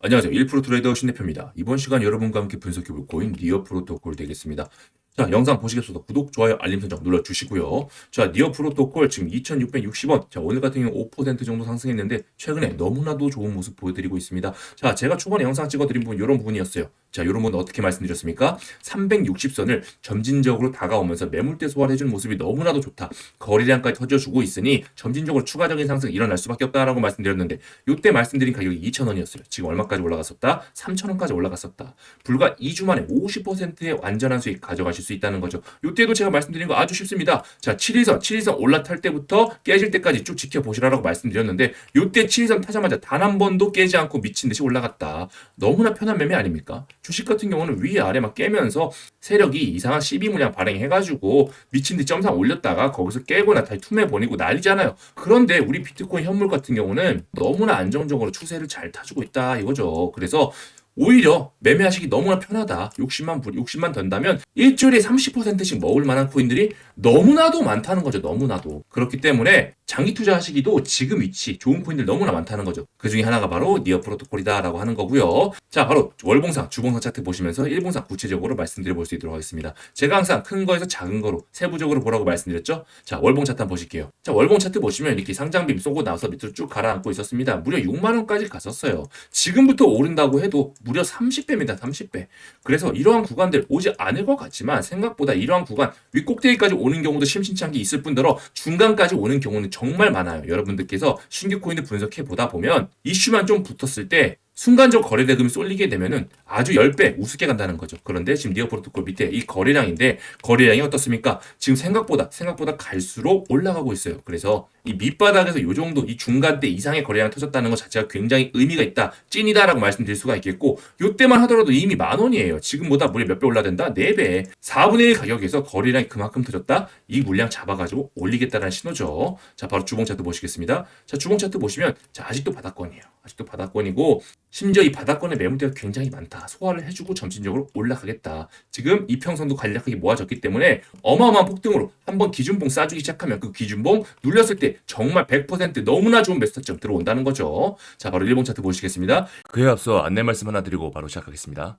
안녕하세요. 1프로 트레이더 신대표입니다. 이번 시간 여러분과 함께 분석해볼 코인 니어 프로토콜 되겠습니다. 자, 영상 보시겠습니다. 구독, 좋아요, 알림 설정 눌러주시고요. 자, 니어 프로토콜 지금 2,660원. 자, 오늘 같은 경우 5% 정도 상승했는데 최근에 너무나도 좋은 모습 보여드리고 있습니다. 자, 제가 초반에 영상 찍어드린 부분 이런 부분이었어요. 자, 이런 부분 어떻게 말씀드렸습니까? 360선을 점진적으로 다가오면서 매물대 소화를 해준 모습이 너무나도 좋다. 거래량까지 터져주고 있으니 점진적으로 추가적인 상승 일어날 수밖에 없다라고 말씀드렸는데 이때 말씀드린 가격이 2,000원이었어요. 지금 얼마까지 올라갔었다? 3,000원까지 올라갔었다. 불과 2주 만에 50%의 완전한 수익 가져가실 수 있다는 거죠. 이때도 제가 말씀드린 거 아주 쉽습니다. 자, 7일선, 7일선 올라탈 때부터 깨질 때까지 쭉 지켜보시라고 말씀드렸는데 이때 7일선 타자마자 단 한 번도 깨지 않고 미친 듯이 올라갔다. 너무나 편한 매매 아닙니까? 주식 같은 경우는 위 아래만 깨면서 세력이 이상한 12 물량 발행해가지고 미친 듯이 점상 올렸다가 거기서 깨거나 다시 투매 보내고 난리잖아요. 그런데 우리 비트코인 현물 같은 경우는 너무나 안정적으로 추세를 잘 타주고 있다 이거죠. 그래서 오히려 매매하시기 너무나 편하다. 60만 불, 60만 던다면 일주일에 30%씩 먹을 만한 코인들이 너무나도 많다는 거죠. 너무나도. 그렇기 때문에 장기 투자하시기도 지금 위치 좋은 코인들 너무나 많다는 거죠. 그 중에 하나가 바로 니어 프로토콜이다라고 하는 거고요. 자, 바로 월봉상, 주봉상 차트 보시면서 일봉상 구체적으로 말씀드려 볼 수 있도록 하겠습니다. 제가 항상 큰 거에서 작은 거로 세부적으로 보라고 말씀드렸죠. 자, 월봉 차트 한번 보실게요. 자, 월봉 차트 보시면 이렇게 상장빔 쏘고 나서 밑으로 쭉 가라앉고 있었습니다. 무려 6만 원까지 갔었어요. 지금부터 오른다고 해도 무려 30배입니다. 30배. 그래서 이러한 구간들 오지 않을 것 같지만 생각보다 이러한 구간 윗꼭대기까지 오는 경우도 심심치 않게 있을 뿐더러 중간까지 오는 경우는 정말 많아요. 여러분들께서 신규 코인을 분석해 보다 보면 이슈만 좀 붙었을 때 순간적 거래 대금이 쏠리게 되면은 아주 10배 우습게 간다는 거죠. 그런데 지금 니어 프로토콜 밑에 이 거래량인데 거래량이 어떻습니까? 지금 생각보다 생각보다 갈수록 올라가고 있어요. 그래서 이 밑바닥에서 요 정도 이 중간대 이상의 거래량 터졌다는 것 자체가 굉장히 의미가 있다. 찐이다라고 말씀드릴 수가 있겠고 요때만 하더라도 이미 만 원이에요. 지금보다 무려 몇 배 올라된다? 4배. 4분의 1 가격에서 거래량이 그만큼 터졌다? 이 물량 잡아가지고 올리겠다는 신호죠. 자, 바로 주봉 차트 보시겠습니다. 자, 주봉 차트 보시면 자, 아직도 바닥권이에요. 아직도 바닥권이고 심지어 이 바닥권의 매물대가 굉장히 많다. 소화를 해주고 점진적으로 올라가겠다. 지금 이평선도 간략하게 모아졌기 때문에 어마어마한 폭등으로 한번 기준봉 쏴주기 시작하면 그 기준봉 눌렸을 때 정말 100% 너무나 좋은 매수타점 들어온다는 거죠. 자, 바로 일본 차트 보시겠습니다. 그에 앞서 안내 말씀 하나 드리고 바로 시작하겠습니다.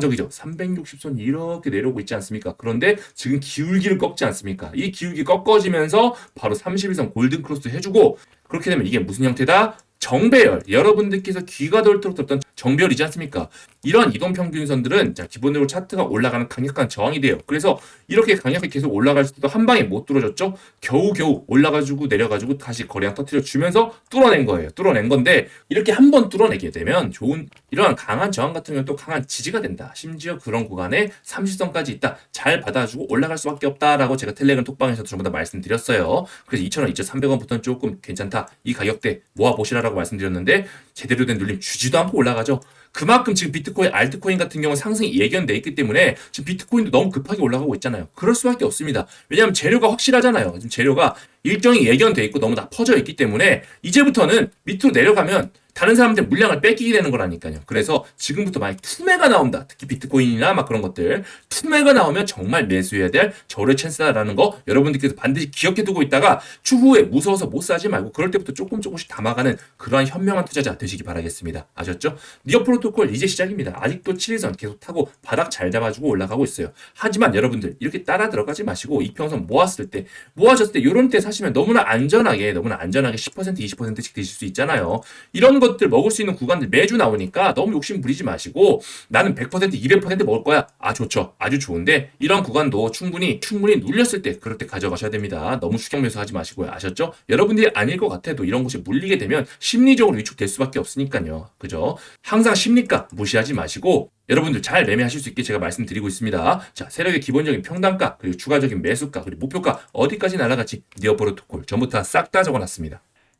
적이죠. 360선 이렇게 내려오고 있지 않습니까? 그런데 지금 기울기를 꺾지 않습니까? 이 기울기 꺾어지면서 바로 31선 골든 크로스 해주고 그렇게 되면 이게 무슨 형태다? 정배열 여러분들께서 귀가 덜도록 들었던 정배열이지 않습니까? 이런 이동 평균선들은 자 기본적으로 차트가 올라가는 강력한 저항이 돼요. 그래서 이렇게 강력하게 계속 올라갈 때도 한 방에 못 뚫어졌죠. 겨우겨우 올라가지고 내려가지고 다시 거래량 터트려 주면서 뚫어낸 거예요. 뚫어낸 건데 이렇게 한 번 뚫어내게 되면 좋은 이러한 강한 저항 같은 경우는 또 강한 지지가 된다. 심지어 그런 구간에 30선까지 있다. 잘 받아주고 올라갈 수밖에 없다라고 제가 텔레그램 톡방에서 전부 다 말씀드렸어요. 그래서 2,000원, 2,300원부터는 조금 괜찮다. 이 가격대 모아 보시라 라고 말씀드렸는데 제대로 된 눌림 주지도 않고 올라가죠. 그만큼 지금 비트코인, 알트코인 같은 경우 상승이 예견돼 있기 때문에 지금 비트코인도 너무 급하게 올라가고 있잖아요. 그럴 수밖에 없습니다. 왜냐하면 재료가 확실하잖아요. 지금 재료가 일정이 예견돼 있고 너무 다 퍼져 있기 때문에 이제부터는 밑으로 내려가면 다른 사람한테 물량을 뺏기게 되는 거라니까요. 그래서 지금부터 만약 투매가 나온다. 특히 비트코인이나 막 그런 것들. 투매가 나오면 정말 매수해야 될 저의 찬스다라는 거 여러분들께서 반드시 기억해 두고 있다가 추후에 무서워서 못 사지 말고 그럴 때부터 조금 조금씩 담아가는 그러한 현명한 투자자 되시기 바라겠습니다. 아셨죠? 니어 프로토콜 이제 시작입니다. 아직도 7일선 계속 타고 바닥 잘 잡아주고 올라가고 있어요. 하지만 여러분들 이렇게 따라 들어가지 마시고 이평선 모았을 때 모아졌을 때 이런 때 사시면 너무나 안전하게 너무나 안전하게 10% 20%씩 드실 수 있잖아요. 이런 것들 먹을 수 있는 구간들 매주 나오니까 너무 욕심 부리지 마시고 나는 100% 200% 먹을 거야. 아 좋죠. 아주 좋은데 이런 구간도 충분히 충분히 눌렸을 때 그럴 때 가져가셔야 됩니다. 너무 수경 매수하지 마시고요. 아셨죠? 여러분들이 아닐 것 같아도 이런 곳이 물리게 되면 심리적으로 위축될 수밖에 없으니까요. 그죠? 항상 심리가 무시하지 마시고 여러분들 잘 매매하실 수 있게 제가 말씀드리고 있습니다. 자, 세력의 기본적인 평단가, 그리고 추가적인 매수가, 그리고 목표가 어디까지 날아갈지 니어 프로토콜 전부 다 싹 다 적어놨습니다.